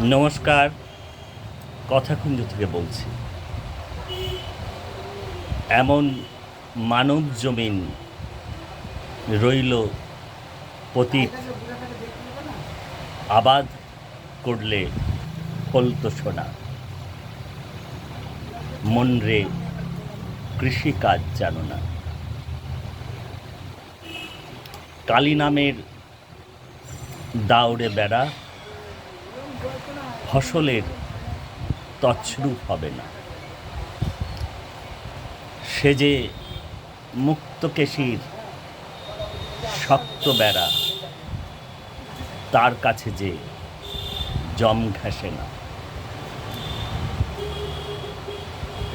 নমস্কার কথাকুঞ্জ থেকে বলছি। এমন মানব জমিন রইল পতীত, আবাদ করলে ফলতো সোনা। মন রে কৃষিকাজ জানো না। কালী নামের দাউড়ে বেড়া ফসলের তছরূপ হবে না। সে যে মুক্তকেশীর শক্ত বেড়া, তার কাছে যে জম ঘেঁষে না।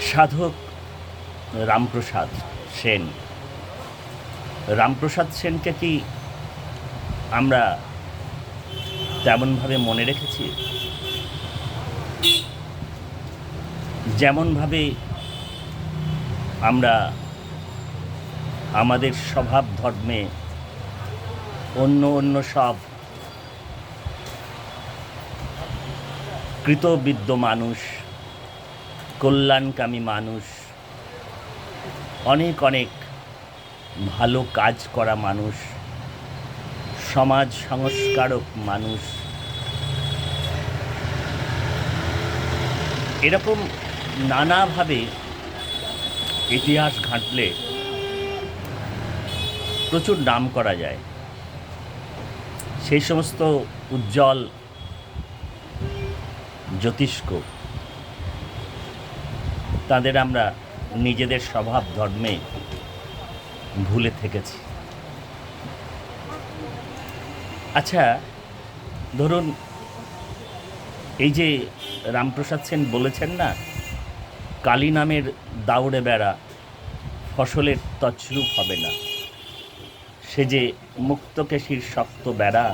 সাধক রামপ্রসাদ সেন। রামপ্রসাদ সেনকে কি আমরা তেমনভাবে মনে রেখেছি। যেমনভাবে আমরা আমাদের স্বভাব ধর্মে অন্য অন্য সব কৃতবিদ্য মানুষ, কল্যাণকামী মানুষ, অনেক অনেক ভালো কাজ করা মানুষ সমাজ সংস্কারক মানুষ। এরকম নানাভাবে ইতিহাস ঘাঁটলে প্রচুর নাম করা যায়। সেই সমস্ত উজ্জ্বল জ্যোতিষ্ক, তাদের আমরা নিজেদের স্বভাব ধর্মে ভুলে থেকেছি। আচ্ছা ধরুন, এই যে রামপ্রসাদ সেন বলেছেন না, কালী নামের দাউড়ে বেড়া ফসলের তছরূপ হবে না। সে যে মুক্তকেশীর শক্ত বেড়া,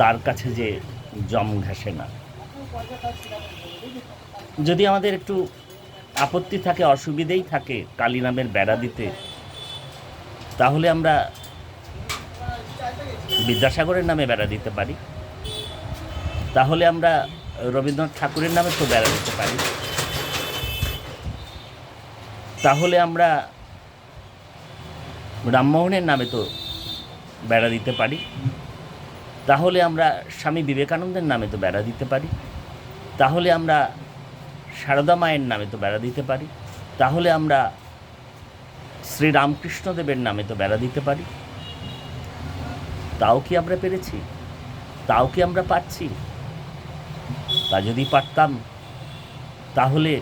তার কাছে যে জম ঘেঁষে না। যদি আমাদের একটু আপত্তি থাকে, অসুবিধেই থাকে কালী নামের বেড়া দিতে, তাহলে আমরা বিদ্যাসাগরের নামে বেড়া দিতে পারি। তাহলে আমরা রবীন্দ্রনাথ ঠাকুরের নামে তো বেড়া দিতে পারি। তাহলে আমরা রামমোহনের নামে তো বেড়া দিতে পারি। তাহলে আমরা স্বামী বিবেকানন্দের নামে তো বেড়া দিতে পারি। তাহলে আমরা সারদা মায়ের নামে তো বেড়া দিতে পারি। তাহলে আমরা শ্রীরামকৃষ্ণদেবের নামে তো বেড়া দিতে পারি। তাও কি আমরা পেরেছি? তাও কি আমরা পাচ্ছি তা যদি পারতাম, তাহলে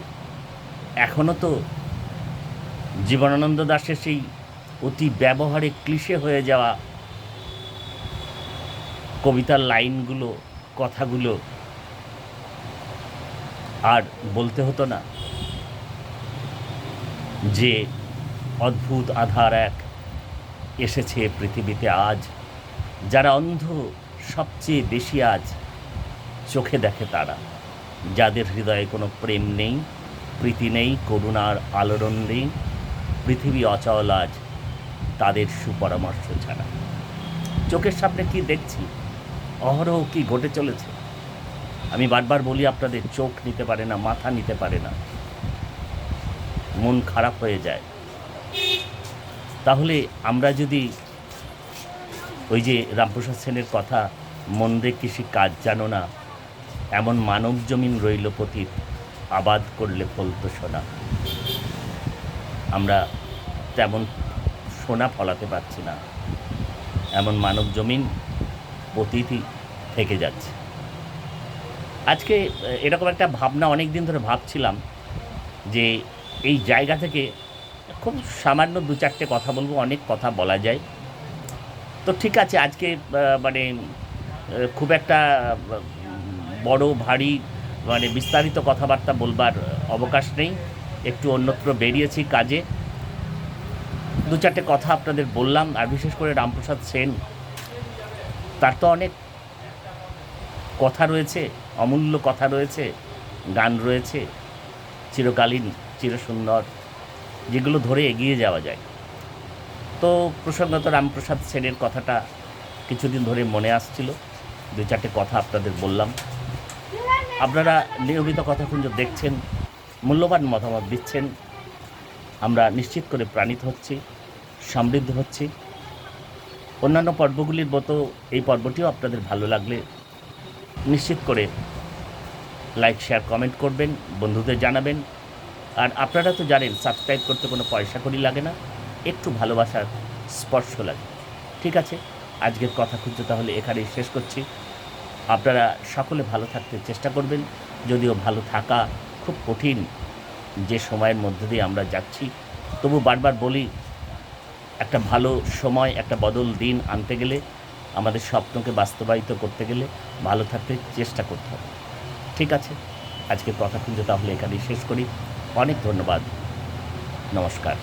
এখনও তো জীবনানন্দ দাশের সেই অতি ব্যবহারে ক্লিশে হয়ে যাওয়া কবিতার লাইনগুলো, কথাগুলো আর বলতে হতো না যে অদ্ভুত আধার এক এসেছে পৃথিবীতে আজ। যারা অন্ধ, সবচেয়ে বেশি আজ চোখে দেখে তারা। যাদের হৃদয়ে কোনো প্রেম নেই, প্রীতি নেই, করুণার আলোড়ন নেই, পৃথিবী অচল আজ তাদের সুপরামর্শ ছাড়া। চোখের সামনে কি দেখছি? অহরহ কি ঘটে চলেছে? আমি বারবার বলি, আপনাদের চোখ নিতে পারে না, মাথা নিতে পারে না। মন খারাপ হয়ে যায়। তাহলে আমরা যদি ওই যে রামপ্রসাদ সেনের কথা মন্দে কৃষি কাজ জানো না, এমন মানব জমিন রইল পতীত, আবাদ করলে ফলতো সোনা। আমরা তেমন সোনা ফলাতে পারছি না, এমন মানব জমিন পতীতই থেকে যাচ্ছে। আজকে এরকম একটা ভাবনা অনেক দিন ধরে ভাবছিলাম যে এই জায়গা থেকে খুব সামান্য দু চারটে কথা বলব, অনেক কথা বলা যায়। তো ঠিক আছে, আজকে মানে খুব একটা বড়, ভারী মানে বিস্তারিত কথাবার্তা বলবার অবকাশ নেই। একটু অন্যত্র বেরিয়েছি কাজে। দু চারটে কথা আপনাদের বললাম, আর বিশেষ করে রামপ্রসাদ সেন, তার তো অনেক কথা রয়েছে, অমূল্য কথা রয়েছে, গান রয়েছে, চিরকালীন, চিরসুন্দর, যেগুলো ধরে এগিয়ে যাওয়া যায়। তো প্রসঙ্গত রামপ্রসাদ সেনের কথাটা কিছুদিন ধরে মনে আসছিল। দু চারটে কথা আপনাদের বললাম। আপনারা নিয়মিত কথাকুঞ্জ দেখছেন, মূল্যবান মতামত দিচ্ছেন। আমরা নিশ্চিত করে প্রাণিত হচ্ছি, সমৃদ্ধ হচ্ছি। অন্যান্য পর্বগুলির মতো এই পর্বটিও আপনাদের ভালো লাগলে নিশ্চিত করে লাইক, শেয়ার, কমেন্ট করবেন, বন্ধুদের জানাবেন। আর আপনারা তো জানেন, সাবস্ক্রাইব করতে কোনো পয়সা করি লাগে না। একটু ভালোবাসার স্পর্শ লাগে। ঠিক আছে? আজকের কথা খুঁজতে তাহলে এখানেই শেষ করছি। আপনারা সকলে ভালো থাকতে চেষ্টা করবেন। যদিও ভালো থাকা খুব কঠিন যে সময়ের মধ্যে দিয়ে আমরা যাচ্ছি। তবু বারবার বলি, একটা ভালো সময়, একটা বদল দিন আনতে গেলে, আমাদের স্বপ্নকে বাস্তবায়িত করতে গেলে ভালো থাকতে চেষ্টা করতে হবে। ঠিক আছে? আজকে কথা কিন্তু তাহলে এখানেই শেষ করি। অনেক ধন্যবাদ। নমস্কার।